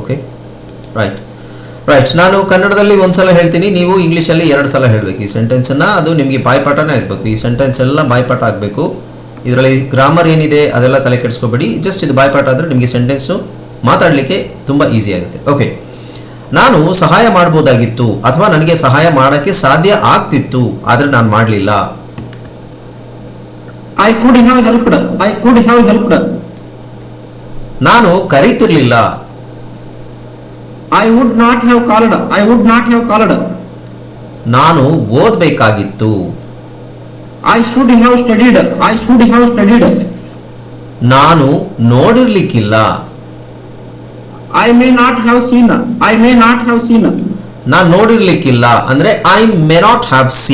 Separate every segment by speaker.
Speaker 1: Okay right right ನಾನು ಕನ್ನಡದಲ್ಲಿ ಒಂದ್ಸಲ ಹೇಳ್ತೀನಿ. ನೀವು ಇಂಗ್ಲೀಷಲ್ಲಿ ಎರಡು ಸಲ ಹೇಳಬೇಕು. ಈ ಸೆಂಟೆನ್ಸನ್ನು ಅದು ನಿಮಗೆ ಬಾಯ್ಪಾಠನೇ ಆಗಬೇಕು. ಈ ಸೆಂಟೆನ್ಸ್ ಎಲ್ಲ ಬಾಯ್ಪಾಠ ಆಗಬೇಕು. ಇದರಲ್ಲಿ ಗ್ರಾಮರ್ ಏನಿದೆ ಅದೆಲ್ಲ ತಲೆ ಕೆಡಿಸ್ಕೋಬೇಡಿ. ಜಸ್ಟ್ ಇದು ಬಾಯ್ಪಾಠ ಆದರೆ ನಿಮಗೆ ಸೆಂಟೆನ್ಸು ಮಾತಾಡಲಿಕ್ಕೆ ತುಂಬ ಈಸಿ ಆಗುತ್ತೆ. ಓಕೆ ನಾನು ಸಹಾಯ ಮಾಡ್ಬೋದಾಗಿತ್ತು ಅಥವಾ ನನಗೆ ಸಹಾಯ ಮಾಡೋಕ್ಕೆ ಸಾಧ್ಯ ಆಗ್ತಿತ್ತು ಆದರೆ ನಾನು ಮಾಡಲಿಲ್ಲ.
Speaker 2: ನಾನು could have helped. I could have helped.
Speaker 1: ನಾನು ಕರೀತಿರ್ಲಿಲ್ಲ
Speaker 2: I would not have called I would not have called
Speaker 1: ನಾನು ಓದಬೇಕಾಗಿತ್ತು.
Speaker 2: I should have studied I should have studied
Speaker 1: ನಾನು ನೋಡಿರ್ಲಿಕ್ಕಿಲ್ಲ.
Speaker 2: I may not have seen I may not have seen
Speaker 1: ನಾನು ನೋಡಿರ್ಲಿಕ್ಕಿಲ್ಲ. ಅಂದ್ರೆ I may not have see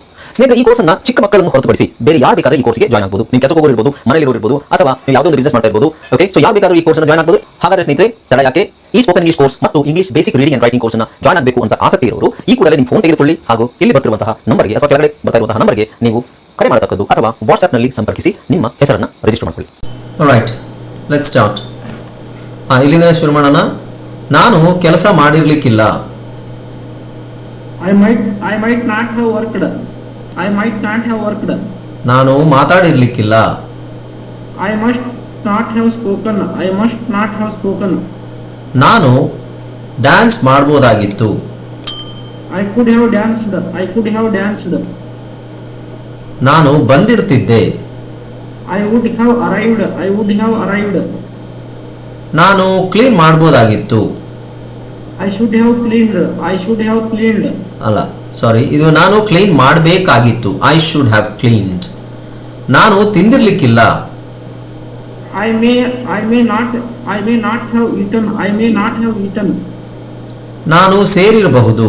Speaker 3: ಸ್ನೇಹಿತರೆ ಈ course ಅನ್ನ ಚಿಕ್ಕ ಮಕ್ಕಳನ್ನು ಹೊರತುಪಡಿಸಿ ಬೇರೆ ಯಾರು ಬೇಕಾದ್ರೆ ಈ ಕೋರ್ಸ್ಗೆ ಜಾಯ್ನ್ ಆಗಬಹುದು ನೀವು ಕೆಲಸ ಹೋಗೋರು ಮನೆಯಲ್ಲಿ ಇರಬಹುದು ಇರ್ಬೋದು ಅಥವಾ ನೀವು ಯಾವುದೋ ಒಂದು ಬಿಸ್ನೆಸ್ ಮಾಡ್ತಾ ಇರ್ಬೋದು ಓಕೆ ಸೊ ಯಾರು ಬೇಕಾದ್ರೂ ಈ ಕೋರ್ಸ್ ಜಾಯ್ನ್ ಆಗಬಹುದು ಹಾಗಾದ್ರೆ ಸ್ನೇಹಿತರೆ ತಡ ಯಾಕೆ? ಈ ಸ್ಪೋಕನ್ ಇಂಗ್ಲಿಷ್ ಕೋರ್ಸ್ ಮತ್ತು English basic reading and writing course join ಆಗಬೇಕು ಅಂತ ಆಸಕ್ತಿ ಇರೋರು ಈ ಕೂಡಲೇ ನಿಮ್ಮ ಫೋನ್ ತೆಗೆದುಕೊಳ್ಳಿ. ಹಾಗೂ ಇಲ್ಲಿ ಬರ್ತಿರುವಂತಹ ನಂಬರ್ಗೆ ಅಥವಾ ಕೆಳಗಡೆ ಬರ್ತಾ ಇರುವಂತಹ ನಂಬರ್ಗೆ ನೀವು ಕರೆ ಮಾಡತಕ್ಕದ್ದು ಅಥವಾ ವಾಟ್ಸ್ಆಪ್ನಲ್ಲಿ ಸಂಪರ್ಕಿಸಿ ನಿಮ್ಮ ಹೆಸರನ್ನ ರಿಜಿಸ್ಟರ್ ಮಾಡಿಕೊಳ್ಳಿ.
Speaker 1: ರೈಟ್ ಲೆಟ್ ಸ್ಟಾರ್ಟ್ ಇಲ್ಲಿಂದ ಶುರು ಮಾಡೋಣ. ನಾನು ಕೆಲಸ ಮಾಡಿರ್ಲಿಕ್ಕಿಲ್ಲ.
Speaker 2: I might. I might not have worked. I might not have worked
Speaker 1: ನಾನು ಮಾತಾಡಿರ್ಲಿಕ್ಕಿಲ್ಲ.
Speaker 2: I must not have spoken I must not have spoken
Speaker 1: ನಾನು dance ಮಾಡ್ಬೋದಾಗಿತ್ತು.
Speaker 2: I could have danced I could have danced
Speaker 1: ನಾನು ಬಂದಿರ್ತಿದ್ದೆ.
Speaker 2: I would have arrived I would have arrived
Speaker 1: ನಾನು clean ಮಾಡ್ಬೋದಾಗಿತ್ತು.
Speaker 2: I should have cleaned I should have cleaned
Speaker 1: ಅಲ್ಲ. Sorry ಇದು ನಾನು clean ಮಾಡಬೇಕಾಗಿತ್ತು. I should have cleaned ನಾನು ತಿಂದಿರ್ಲಿಕ್ಕಿಲ್ಲ.
Speaker 2: I may I may not I may not have eaten I may not have eaten
Speaker 1: ನಾನು ಸೇರಿರಬಹುದು.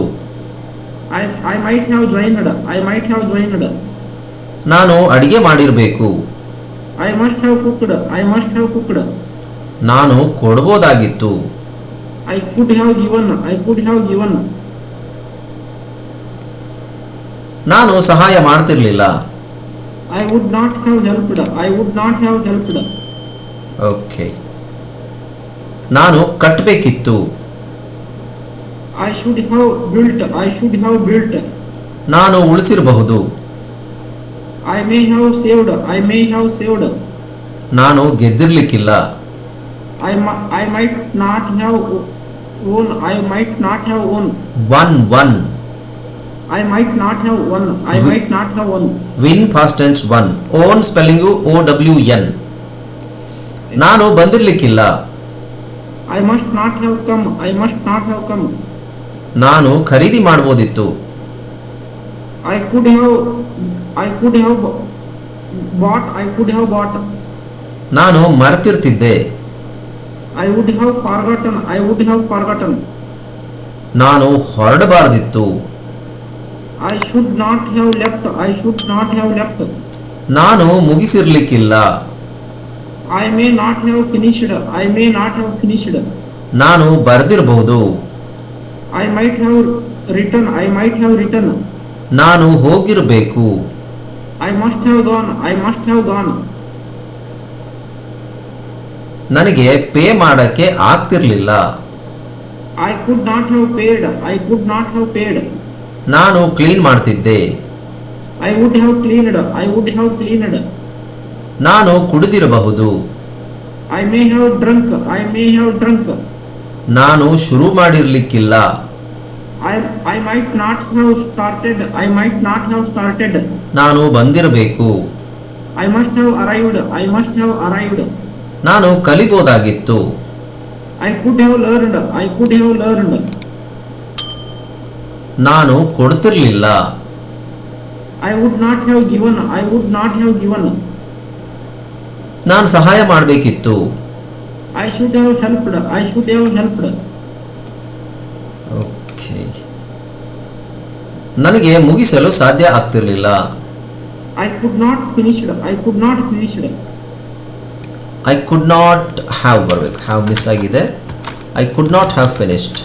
Speaker 2: I I might have joined I might have joined
Speaker 1: ನಾನು ಅಡಿಗೆ ಮಾಡಿರಬೇಕು.
Speaker 2: I must have cooked I must have cooked
Speaker 1: ನಾನು ಕೊಡಬಹುದಾಗಿತ್ತು
Speaker 2: I could have given I could have given
Speaker 1: ನಾನು ಸಹಾಯ ಮಾಡ್ತಿರ್ಲಿಲ್ಲ.
Speaker 2: I would not have helped I would not have helped
Speaker 1: okay ನಾನು ಕಟ್ಟಬೇಕಿತ್ತು
Speaker 2: I should have built I should have built
Speaker 1: ನಾನು ಉಳಿಸಿರಬಹುದು.
Speaker 2: I may have saved I may have saved
Speaker 1: ನಾನು ಗೆದ್ದಿರಲಿಕ್ಕಿಲ್ಲ.
Speaker 2: I I might not have own I might not have own
Speaker 1: won won
Speaker 2: I might not have one. I
Speaker 1: Mhm.
Speaker 2: might not have won.
Speaker 1: Win past tense won own spelling O W N ನಾನು ಬಂದಿರ್ಲಿಕ್ಕಿಲ್ಲ
Speaker 2: I must not have come. I must not have come.
Speaker 1: ನಾನು ಖರೀದಿ ಮಾಡ್ಬೋದಿತ್ತು
Speaker 2: I could have. I could have bought. I could have bought.
Speaker 1: ನಾನು ಮರೆತಿರ್ತಿದ್ದೆ
Speaker 2: I would have forgotten. I would have forgotten.
Speaker 1: ನಾನು ಹೊರಡಬಾರದಿತ್ತು
Speaker 2: I should not have left. I should not have left.
Speaker 1: ನಾನು ಮುಗಿಸಿರ್ಲಿಕ್ಕಿಲ್ಲ
Speaker 2: I may not have finished. I may not have finished.
Speaker 1: ನಾನು ಬರೆದಿರಬಹುದು
Speaker 2: I might have written. I might have written.
Speaker 1: ನಾನು ಹೋಗಿರಬೇಕು
Speaker 2: I must have gone. I must have gone.
Speaker 1: ನನಗೆ pay ಮಾಡಕ್ಕೆ ಆಗ್ತಿರ್ಲಿಲ್ಲ
Speaker 2: I could not have paid. I could not have paid.
Speaker 1: ನಾನು clean ಮಾಡ್ತಿದ್ದೆ.
Speaker 2: I would have cleaned I would have cleaned
Speaker 1: ನಾನು ಕುಡಿದಿರಬಹುದು.
Speaker 2: I may have drunk I may have drunk
Speaker 1: ನಾನು ಶುರು ಮಾಡಿರ್ಲಿಕ್ಕಿಲ್ಲ.
Speaker 2: I I might not have started I might not have started
Speaker 1: ನಾನು ಬಂದಿರಬೇಕು.
Speaker 2: I must have arrived I must have arrived
Speaker 1: ನಾನು ಕಲಿಬೋದಾಗಿತ್ತು.
Speaker 2: I could have learned I could have learned.
Speaker 1: ನಾನು ಕೊಡ್ತಿರ್ಲಿಲ್ಲ
Speaker 2: I would not have given I would not have given
Speaker 1: ನಾನು ಸಹಾಯ ಮಾಡಬೇಕಿತ್ತು.
Speaker 2: I should have helped I should have helped
Speaker 1: okay ನನಗೆ ಮುಗಿಸಲು ಸಾಧ್ಯ ಆಗ್ತಿರಲಿಲ್ಲ.
Speaker 2: I could not finished I could not finished finish. It.
Speaker 1: I could not have ಬರಬೇಕು. Have miss ಆಗಿದೆ? I could not have finished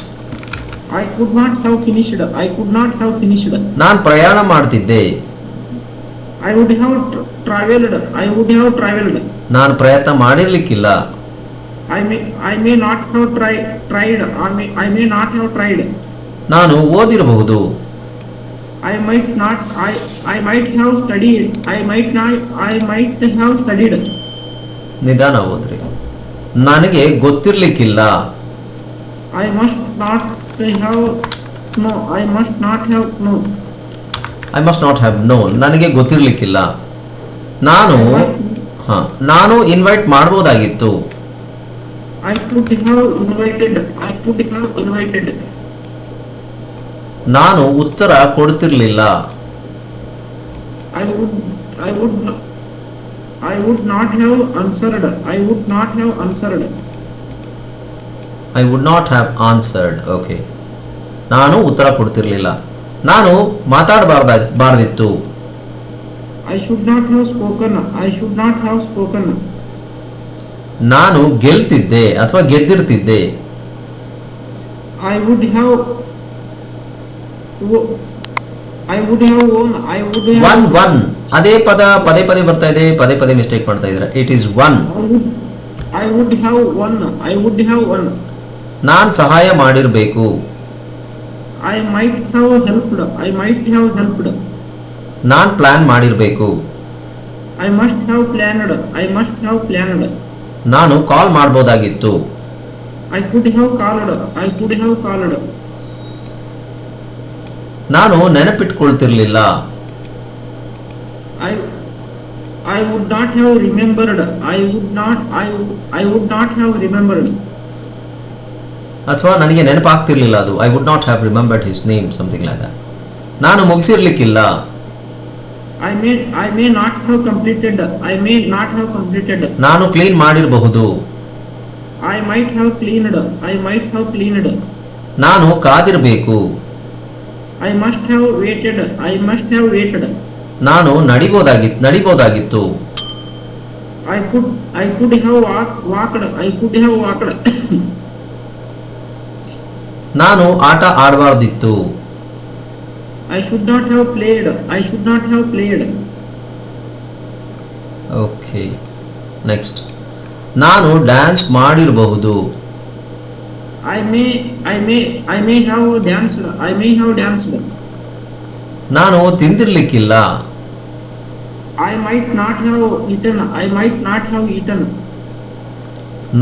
Speaker 1: ನಾನು ಪ್ರಯಾಣ ಮಾಡ್ತಿದ್ದೆ.
Speaker 2: I would have travelled I would have travelled
Speaker 1: ನಾನು ಪ್ರಯತ್ನ ಮಾಡಿರಲಿಕ್ಕಿಲ್ಲ.
Speaker 2: I may I may not have try tried or may I may not have tried
Speaker 1: ನಾನು ಓದಿರಬಹುದು.
Speaker 2: I might not I I might have studied I might not I might have studied
Speaker 1: ನಿಧಾನ ಓದ್ರಿ. ನನಗೆ ಗೊತ್ತಿರಲಿಕ್ಕಿಲ್ಲ.
Speaker 2: I must not I have know I must not have know
Speaker 1: I must not have know ನನಗೆ ಗೊತ್ತಿರಲಿಕ್ಕಿಲ್ಲ. ನಾನು ಹಾ ನಾನು invite ಮಾಡ್ಬೋದಾಗಿತ್ತು.
Speaker 2: I could have invited I could have invited
Speaker 1: ನಾನು ಉತ್ತರ ಕೊಡ್ತಿರಲಿಲ್ಲ.
Speaker 2: I would I would I would not have answered I would not have answered
Speaker 1: I would not have answered okay ನಾನು ಉತ್ತರ ಕೊಡ್ತಿರ್ಲಿಲ್ಲ. ನಾನು ಮಾತಾಡಬಾರ್ದ ಬಾರದಿತ್ತು.
Speaker 2: I should not have spoken I should not have spoken
Speaker 1: ನಾನು ಗೆಲ್ತಿದ್ದೆ ಅಥವಾ ಗೆದ್ದಿರ್ತಿದ್ದೆ.
Speaker 2: I would have. I would would own I would.
Speaker 1: Won won ಅದೇ ಪದ ಪದೇ ಪದೇ ಬರ್ತಾ ಇದೆ. ಪದೇ ಪದೇ ಮಿಸ್ಟೇಕ್ ಮಾಡ್ತಾ ಇದ್ರೆ it is won
Speaker 2: I would have won I would have won.
Speaker 1: ನಾನು ಸಹಾಯ ಮಾಡಿರಬೇಕು.
Speaker 2: I might have helped I might have helped
Speaker 1: ನಾನು ಪ್ಲಾನ್ ಮಾಡಿರಬೇಕು.
Speaker 2: I must have planned I must have planned
Speaker 1: ನಾನು call ಮಾಡಬಹುದಾಗಿತ್ತು
Speaker 2: I could have called I could have called
Speaker 1: ನಾನು ನೆನಪಿಟ್ಕೊಳ್ತಿರ್ಲಿಲ್ಲ.
Speaker 2: I I would not have remembered I would not I I would not have remembered.
Speaker 1: ಅಥವಾ ನನಗೆ ನೆನಪಾಗ್ತಿರ್ಲಿಲ್ಲ ಅದು. I would not have remembered his name something like that ನಾನು ಮುಗಿಸಿರ್ಲಿಕ್ಕಿಲ್ಲ.
Speaker 2: I may I may not have completed I may not have completed
Speaker 1: ನಾನು clean ಮಾಡಿರಬಹುದು.
Speaker 2: I might have cleaned I might have cleaned
Speaker 1: ನಾನು ಕಾದಿರಬೇಕು.
Speaker 2: I must have waited I must have waited
Speaker 1: ನಾನು ನಡಿಬೋದಾಗಿತ್ತು ನಡಿಬೋದಾಗಿತ್ತು.
Speaker 2: I could I could have walk walked I could have walked
Speaker 1: ನಾನು ಆಟ ಆಡಬಾರ್ದಿತ್ತು.
Speaker 2: I should not have played I should not have played
Speaker 1: okay next ನಾನು dance ಮಾಡಿರಬಹುದು.
Speaker 2: I may I may I may have dance I may have dance
Speaker 1: ನಾನು ತಿಂದಿರಲಿಕ್ಕಿಲ್ಲ.
Speaker 2: I might not have eaten I might not have eaten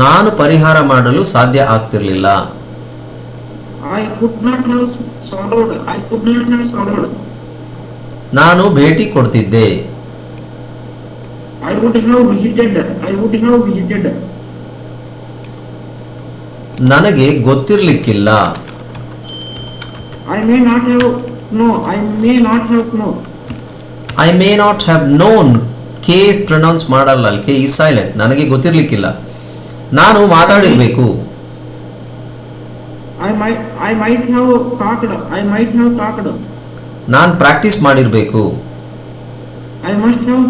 Speaker 1: ನಾನು ಪರಿಹಾರ ಮಾಡಲು ಸಾಧ್ಯ ಆಗ್ತಿರಲಿಲ್ಲ. ನಾನು ಭೇಟಿ ಕೊಡ್ತಿದ್ದೆ.
Speaker 2: ಐ ಐ
Speaker 1: ನನಗೆ ಗೊತ್ತಿರಲಿಕ್ಕಿಲ್ಲ.
Speaker 2: I may not have know I may not ಹೇಳೋಕ್ know
Speaker 1: I may not have noun K pronounce ಮಾಡಲ್ಲ ಅಲ್ಲಿ ಕೆ ಇಸ್ ಸೈಲೆಂಟ್ ನನಗೆ ಗೊತ್ತಿರಲಿಕ್ಕಿಲ್ಲ. ನಾನು ಮಾತಾಡಿರಬೇಕು.
Speaker 2: I might. I might have talked. I might have talked.
Speaker 1: ನಾನು practice ಮಾಡಿರಬೇಕು
Speaker 2: I must have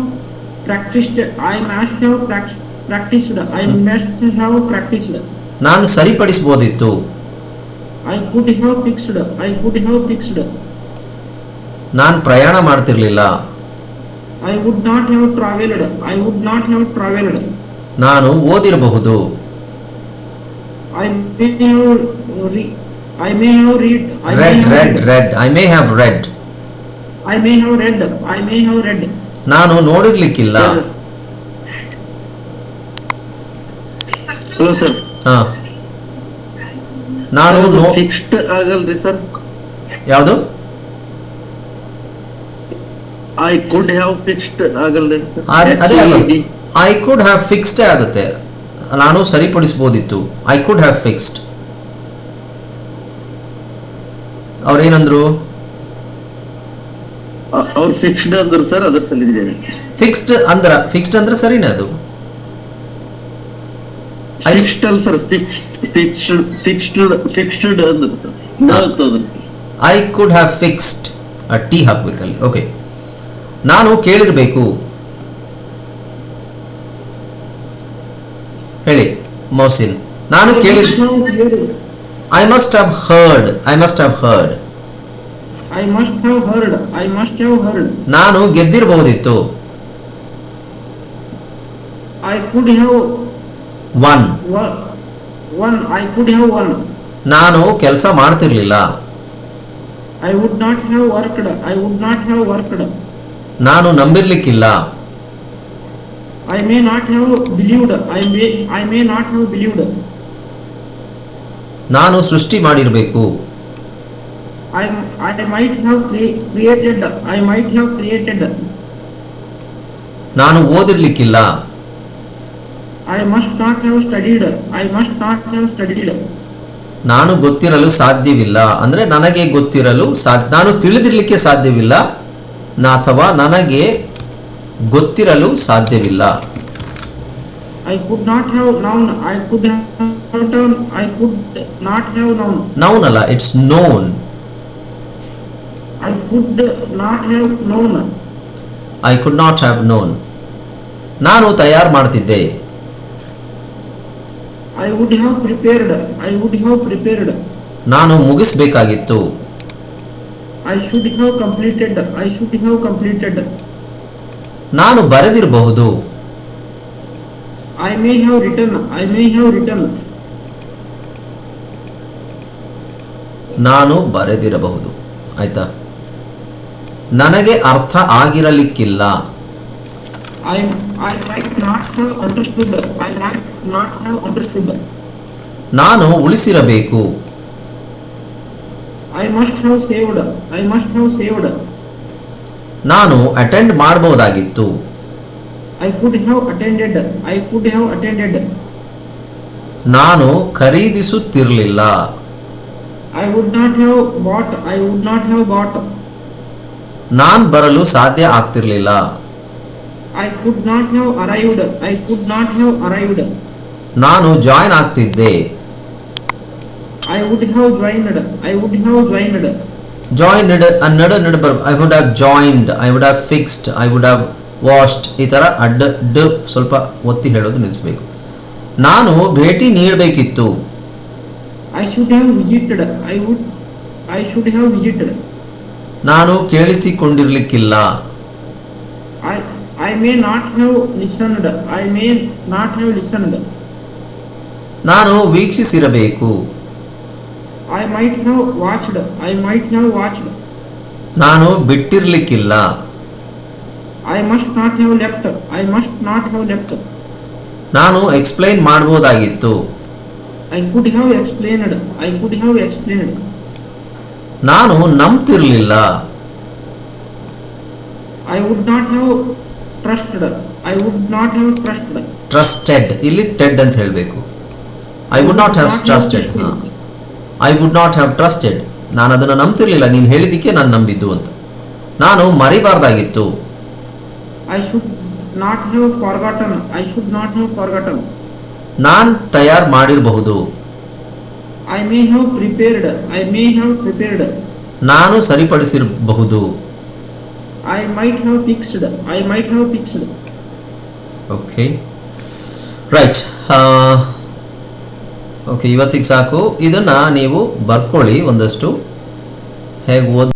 Speaker 2: practiced. I must have prac- practiced. I must have practiced.
Speaker 1: ನಾನು ಸರಿಪಡಿಸ್ಬೋದಿತ್ತು
Speaker 2: I could have fixed. I could have fixed.
Speaker 1: ನಾನು ಪ್ರಯಾಣ ಮಾಡ್ತಿರ್ಲಿಲ್ಲ
Speaker 2: I would not have traveled. I would not have traveled.
Speaker 1: ನಾನು ಓದಿರಬಹುದು
Speaker 2: I may have re- I may have read. I may
Speaker 1: read
Speaker 2: have
Speaker 1: read
Speaker 2: read.
Speaker 1: Read I may read. Read
Speaker 2: I may have read. I may have read.
Speaker 1: ನಾನು ನೋಡಿರ್ಲಿಕ್ಕಿಲ್ಲ
Speaker 4: hello sir
Speaker 1: ಹಾ ನಾನು fixed
Speaker 4: fixed ಆಗಲ್ರಿ sir
Speaker 1: ಯಾವುದು
Speaker 4: I could have fixed ಆಗಲ್ರಿ sir
Speaker 1: ಅದೇ I could have fixed ಆಗುತ್ತೆ ನಾನು ಸರಿಪಡಿಸ್ಬೋದಿತ್ತು ಐ ಕುಡ್ ಹ್ಯಾವ್ ಫಿಕ್ಸ್ಡ್ ಅವ್ರೇನಂದ್ರು?
Speaker 4: ಅವ್ರು ಫಿಕ್ಸ್ಡ್ ಅಂದ್ರು ಸರ್ ಅದ್ರ ಸಲ್ಲಿದ್ದೇನೆ
Speaker 1: ಫಿಕ್ಸ್ಡ್ ಅಂದ್ರ ಫಿಕ್ಸ್ಡ್ ಅಂದ್ರೆ ಸರಿನೇ ಅದು.
Speaker 4: ಫಿಕ್ಸ್ಡ್ ಅಲ್ಲ ಸರ್ ಫಿಕ್ಸ್ಡ್ ಫಿಕ್ಸ್ಡ್ ಫಿಕ್ಸ್ಡ್ ಅಂದ್ರು
Speaker 1: I could have fixed T ಹಾಕ್ಬೇಕಲ್ಲಿ. Okay ನಾನು ಕೇಳಿರಬೇಕು. ಮೌಸಿನ್ ನಾನು ಕೇಳಿ I must have heard I must have heard
Speaker 2: I must have heard I must have heard
Speaker 1: ನಾನು ಗೆದ್ದಿರಬಹುದಿತ್ತು.
Speaker 2: I could have
Speaker 1: won
Speaker 2: won I could have won.
Speaker 1: ನಾನು ಕೆಲಸ ಮಾಡ್ತಿರ್ಲಿಲ್ಲ.
Speaker 2: I would not have worked I would not have worked
Speaker 1: ನಾನು ನಂಬಿರ್ಲಿಕ್ಕಿಲ್ಲ.
Speaker 2: I may not have believed. I may. I may not have believed.
Speaker 1: ನಾನು ಸೃಷ್ಟಿ ಮಾಡಿರಬೇಕು
Speaker 2: I. I might have cre- created. I might have created.
Speaker 1: ನಾನು ಓದಿರ್ಲಿಕ್ಕಿಲ್ಲ
Speaker 2: I must not have studied. I must not have studied.
Speaker 1: ನಾನು ಗೊತ್ತಿರಲು ಸಾಧ್ಯವಿಲ್ಲ ಅಂದ್ರೆ ನನಗೆ ಗೊತ್ತಿರಲು ಸಾಧ್ಯ ನಾನು ತಿಳಿದಿರಲಿಕ್ಕೆ ಸಾಧ್ಯವಿಲ್ಲ ನ- ಅಥವಾ ನನಗೆ ಗೊತ್ತಿರಲು ಸಾಧ್ಯವಿಲ್ಲ
Speaker 2: I could not have known. I could have known. I could not have known.
Speaker 1: ನೌನಲ್ಲ it's known
Speaker 2: I could not have known.
Speaker 1: I could not have known ನಾನು ತಯಾರು ಮಾಡ್ತಿದ್ದೆ
Speaker 2: I would have prepared. I would have prepared.
Speaker 1: ನಾನು ಮುಗಿಸಬೇಕಾಗಿತ್ತು
Speaker 2: I should have completed. I should have completed.
Speaker 1: ನಾನು ಬರೆದಿರಬಹುದು.
Speaker 2: I may have written I may have written
Speaker 1: ನಾನು ಬರೆದಿರಬಹುದು. ಆಯ್ತಾ? ನನಗೆ ಅರ್ಥ ಆಗಿರಲಿಕ್ಕಿಲ್ಲ.
Speaker 2: I I might not have understood I might not have understood
Speaker 1: ನಾನು ಉಳಿಸಿರಬೇಕು.
Speaker 2: I must have saved I must have saved
Speaker 1: ನಾನು attend ಮಾಡಬಹುದಾಗಿತ್ತು.
Speaker 2: I could have attended I could have attended
Speaker 1: ನಾನು ಖರೀದಿಸುತ್ತಿರಲಿಲ್ಲ.
Speaker 2: I would not have bought I would not have bought
Speaker 1: ನಾನ್ ಬರಲು ಸಾಧ್ಯ ಆಗ್ತಿರಲಿಲ್ಲ.
Speaker 2: I could not have arrived I could not have arrived
Speaker 1: ನಾನು join ಆಗ್ತಿದ್ದೆ.
Speaker 2: I would have joined I would have joined.
Speaker 1: Join ನಡ ನಡು ಬರ್ I would have joined I would have fixed I would have washed ಈ ಥರ ಅಡ್ಡ ಡ್ ಸ್ವಲ್ಪ ಒತ್ತಿ ಹೇಳೋದು ನಿಲ್ಲಿಸಬೇಕು ನಾನು ಭೇಟಿ ನೀಡಬೇಕಿತ್ತು
Speaker 2: I should have visited. I would I should have visited.
Speaker 1: ನಾನು ಕೇಳಿಸಿಕೊಂಡಿರ್ಲಿಕ್ಕಿಲ್ಲ
Speaker 2: I I may not have listened. I may not have listened.
Speaker 1: ನಾನು ವೀಕ್ಷಿಸಿರಬೇಕು
Speaker 2: I might now watched I might now watched
Speaker 1: ನಾನು ಬಿಟ್ಟಿರ್ಲಿಕ್ಕಿಲ್ಲ.
Speaker 2: I must not have left I must not have left
Speaker 1: ನಾನು explain ಮಾಡಬಹುದಾಗಿತ್ತು
Speaker 2: I could have explained I could have explained
Speaker 1: ನಾನು ನಂಬ್ತಿರಲಿಲ್ಲ.
Speaker 2: I would not have trusted I would not have trusted
Speaker 1: trusted ಇಲ್ಲಿ ಟೆಡ್ ಅಂತ ಹೇಳಬೇಕು. I would not have trusted I would not have trusted ನಾನು ಅದನ್ನು ನಂಬ್ತಿರ್ಲಿಲ್ಲ. ನೀನು ಹೇಳಿದ್ದಕ್ಕೆ ನಾನು ನಂಬಿದ್ದು ಅಂತ. ನಾನು ಮರಿಬಾರ್ದಾಗಿತ್ತು.
Speaker 2: I should not have forgotten
Speaker 1: ನಾನು ತಯಾರು ಮಾಡಿರಬಹುದು.
Speaker 2: I may have prepared I may have prepared
Speaker 1: ನಾನು ಸರಿಪಡಿಸಿರಬಹುದು.
Speaker 2: I might have fixed I might have fixed
Speaker 1: okay right ah okay ಇವತ್ತಿಗೆ ಸಾಕು. ಇದನ್ನು ನೀವು ಬರ್ಕೊಳ್ಳಿ ಒಂದಷ್ಟು. ಹೇಗೆ ಓದ್